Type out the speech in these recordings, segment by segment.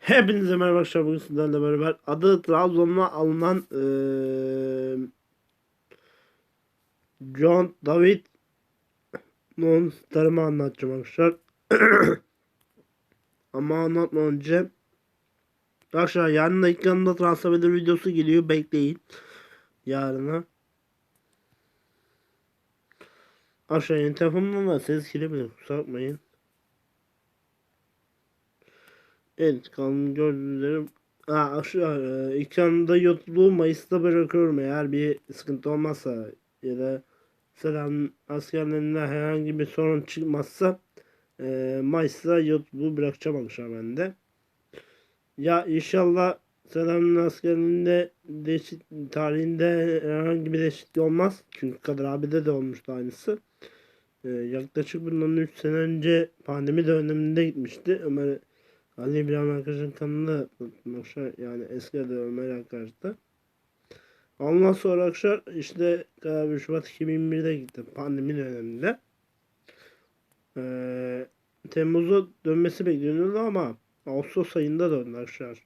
Hepinize merhaba arkadaşlar bugün sizlerle beraber adı Trabzon'la alınan eee John David monsterımı anlatacağım arkadaşlar. Ama anlatmadan önce Arkadaşlar yarın da ilk yanında transfer videosu geliyor bekleyin. Yarına. Arkadaşlar yeni telefonumdan da ses girebilir kusura bakmayın. Evet gördüğünüz üzere Aa, aşağı, e, ekranda YouTube'u Mayıs'ta bırakıyorum eğer bir sıkıntı olmazsa ya da selam askerlerinde herhangi bir sorun çıkmazsa e, Mayıs'ta YouTube'u bırakacağım akşam ben de. Ya inşallah selamın askerliğinde değişik tarihinde herhangi bir değişiklik olmaz. Çünkü Kadir abide de olmuştu aynısı. E, yaklaşık bundan 3 sene önce pandemi döneminde gitmişti. Ömer Ali İbrahim arkadaşın kanalında arkadaşlar yani eski adı Ömer arkadaştı. Ondan sonra arkadaşlar işte bir Şubat 2021'de gitti pandemi döneminde. Ee, Temmuz'a dönmesi bekleniyordu ama Ağustos ayında döndü arkadaşlar.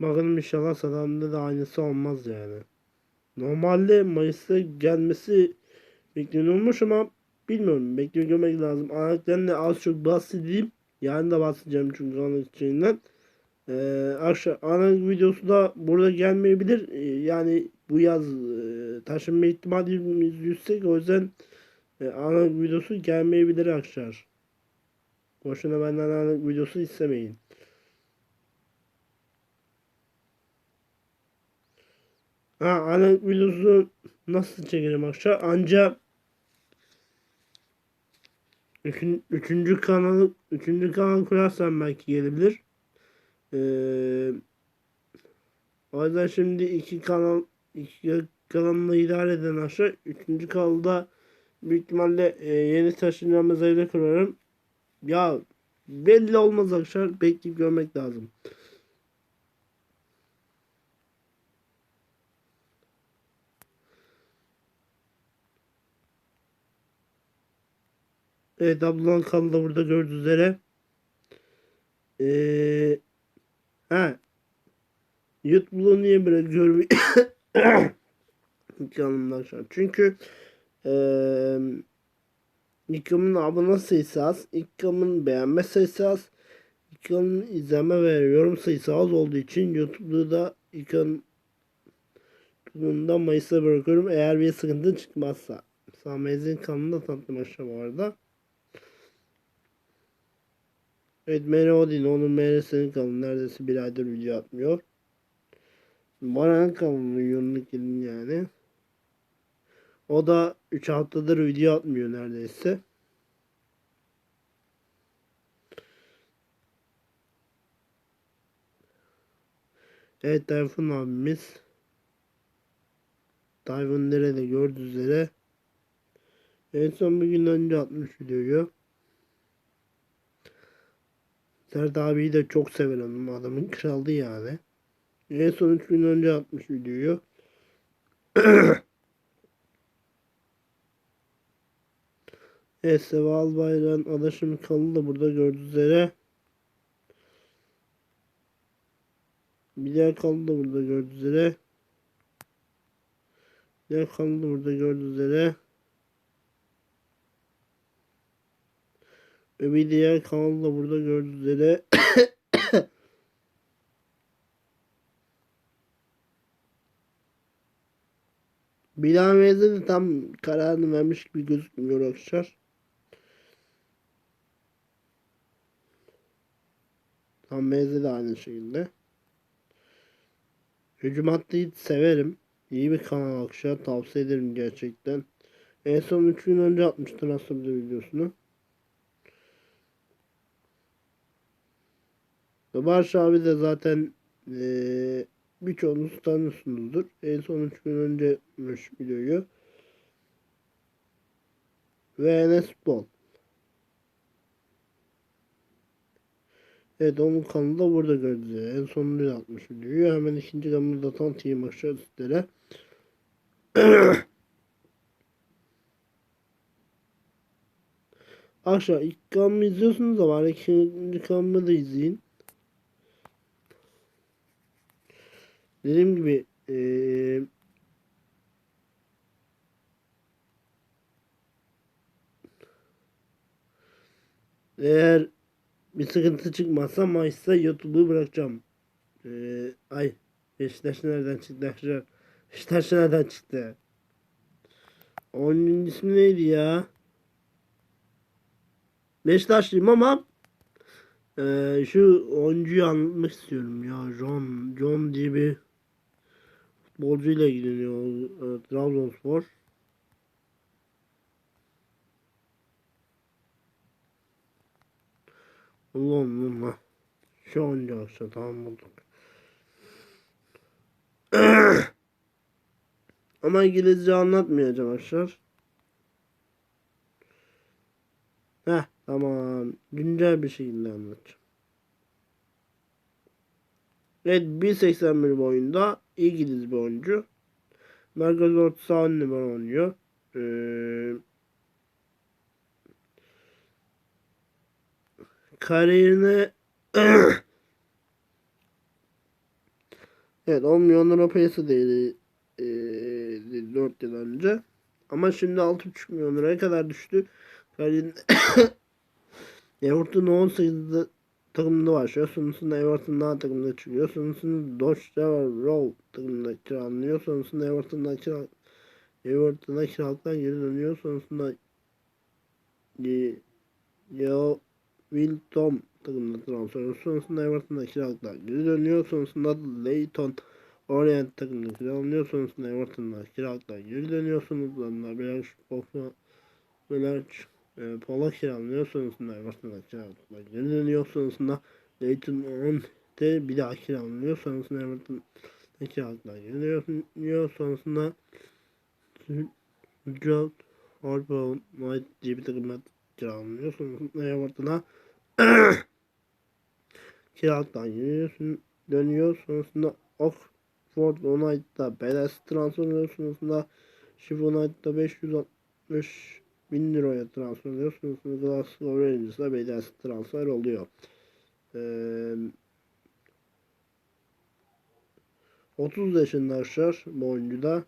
Bakalım inşallah Saddam'da da aynısı olmaz yani. Normalde Mayıs'ta gelmesi bekleniyormuş ama bilmiyorum. Bekliyor görmek lazım. Anaklarını az çok bahsedeyim. Yarın da bahsedeceğim çünkü anak içinden. Ee, akşam anak videosu da burada gelmeyebilir. Ee, yani bu yaz e, taşınma ihtimalimiz yüksek. O yüzden e, anak videosu gelmeyebilir arkadaşlar. Boşuna benden anak videosu istemeyin. Ha, anak videosu nasıl çekelim arkadaşlar? Ancak Üçün, üçüncü kanal üçüncü kanal kurarsan belki gelebilir. Ee, o yüzden şimdi iki kanal iki kanalla idare eden aşağı. Üçüncü kanalda büyük ihtimalle e, yeni taşınacağımız evde kurarım. Ya belli olmaz arkadaşlar. Bekleyip görmek lazım. Evet ablan kanalı burada gördüğünüz üzere. Ee, ha. YouTube'u niye bırakıyorum? Kanalımdan şu an. Çünkü ee, İlkam'ın abone sayısı az. İlkam'ın beğenme sayısı az. İlkam'ın izleme ve yorum sayısı az olduğu için YouTube'da da İlkam'ın Mayıs'a bırakıyorum. Eğer bir sıkıntı çıkmazsa. Samez'in kanalını tanıttım aşağı bu arada. Evet Mary Odin onun Mary'sinin kanalı neredeyse bir aydır video atmıyor. Baran kanalının yoğunluk gelin yani. O da 3 haftadır video atmıyor neredeyse. Evet Tayfun abimiz. Tayfun nerede gördüğünüz üzere. En son bir gün önce atmış videoyu. Serdar abiyi de çok severim. Adamın kralı yani. En son 3 gün önce atmış videoyu. evet Seval Bayram adaşım kanalı da burada gördüğünüz üzere. Bir diğer kanalı da burada gördüğünüz üzere. Diğer kanalı da burada gördüğünüz üzere. Ve bir diğer kanal da burada gördüğünüz üzere. Bilal Vezir tam kararını vermiş gibi gözükmüyor arkadaşlar. Tam Meze de aynı şekilde. Hücum Hattı'yı severim. İyi bir kanal arkadaşlar. Tavsiye ederim gerçekten. En son 3 gün önce atmıştır aslında videosunu. Barış abi de zaten ee, birçoğunuz tanıyorsunuzdur. En son 3 gün önce yapmış videoyu. Enes Bol. Evet onun kanalı da burada gördüğünüz En sonunda atmış videoyu. Hemen ikinci kanalda da tanıtayım aşağı sizlere. Arkadaşlar ilk kanımı izliyorsunuz var ikinci kanımı da izleyin. Dediğim gibi eee eğer bir sıkıntı çıkmazsa Mayıs'ta YouTube'u bırakacağım. Eee ay Beşiktaş nereden çıktı arkadaşlar? Beşiktaş nereden çıktı? Oyunun ismi neydi ya? Beşiktaşlıyım ama eee, şu oyuncuyu anlatmak istiyorum ya. John, John diye bir futbolcuyla ilgileniyor e, Trabzonspor. Allah'ım Allah. Şu oyuncu arkadaşlar tamam bulduk. Ama İngilizce anlatmayacağım arkadaşlar. Heh tamam. Güncel bir şekilde anlatacağım. Evet 1.81 boyunda İngiliz bir oyuncu. Merkez orta saha numara oynuyor. Ee, kariyerine Evet 10 milyon euro piyasa değeri e, 4 yıl önce. Ama şimdi 6,5 milyon liraya kadar düştü. Kariyerinde Everton 18 takımında başlıyor. Sonrasında Everton'dan takımda çıkıyor. Sonrasında Dodge Row takımında kiralanıyor. Sonrasında Everton'dan kira Everton'a kiralıktan geri dönüyor. Sonrasında Yeo Wilton takımında transfer oluyor. Sonrasında Everton'a kiralıktan geri dönüyor. Sonrasında Leyton Orient takımında kiralanıyor. Sonrasında Everton'da kiralıktan geri dönüyor. Sonrasında Belaş Pofna Belaş e, Pola kiralanıyor. Sonrasında kiralıktan geri dönüyor. Sonrasında Leyton Orient'te bir daha kiralanıyor. Sonrasında Everton'da kiralıktan geri dönüyor. Sonrasında Judd Harbaugh Knight diye bir takımda kiralanıyor. Sonrasında Everton'a kiralıktan geri dönüyor. Sonrasında Oxford United'da Beles transfer oluyor. Sonrasında Sheffield United'da 560 bin liraya transfer oluyor. Sonrasında Glasgow Rangers'a Beles transfer oluyor. Ee, 30 yaşında arkadaşlar bu oyuncu da.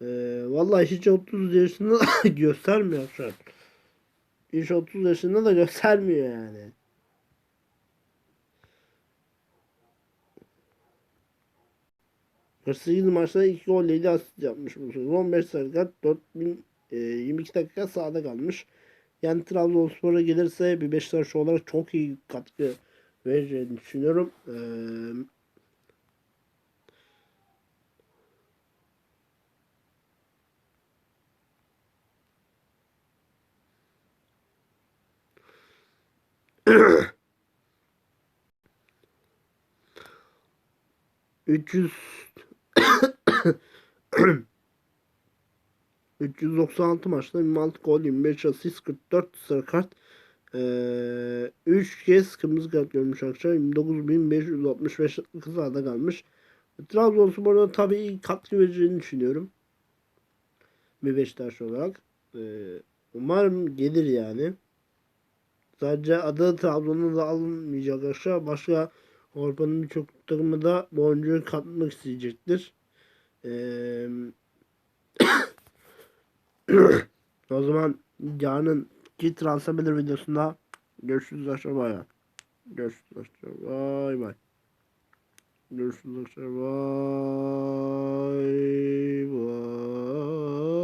Ee, vallahi hiç 30 yaşında göstermiyor arkadaşlar. Hiç 30 yaşında da göstermiyor yani. Hırsız maçta 2 gol 7 asist yapmış bu sezon. 15 sarı kart 4022 dakika sahada kalmış. Yani Trabzonspor'a gelirse bir Beşiktaş olarak çok iyi katkı vereceğini düşünüyorum. Ee, üç yüz 396 maçta 26 gol 25 asist 44 sarı kart ee, 3 kez kırmızı kart görmüş akşam 29.565 kısada kalmış. Trabzonspor'a tabii katkı vereceğini düşünüyorum. Bir Beşiktaş olarak. Ee, umarım gelir yani. Sadece adı Trabzon'da da alınmayacak arkadaşlar. Başka Avrupa'nın birçok takımı da bu oyuncuyu katmak isteyecektir. Ee, o zaman yarın ki Transamiler videosunda görüşürüz aşağıya. Görüşürüz aşağıya. Bay bay. Görüşürüz aşağıya. Bay bay.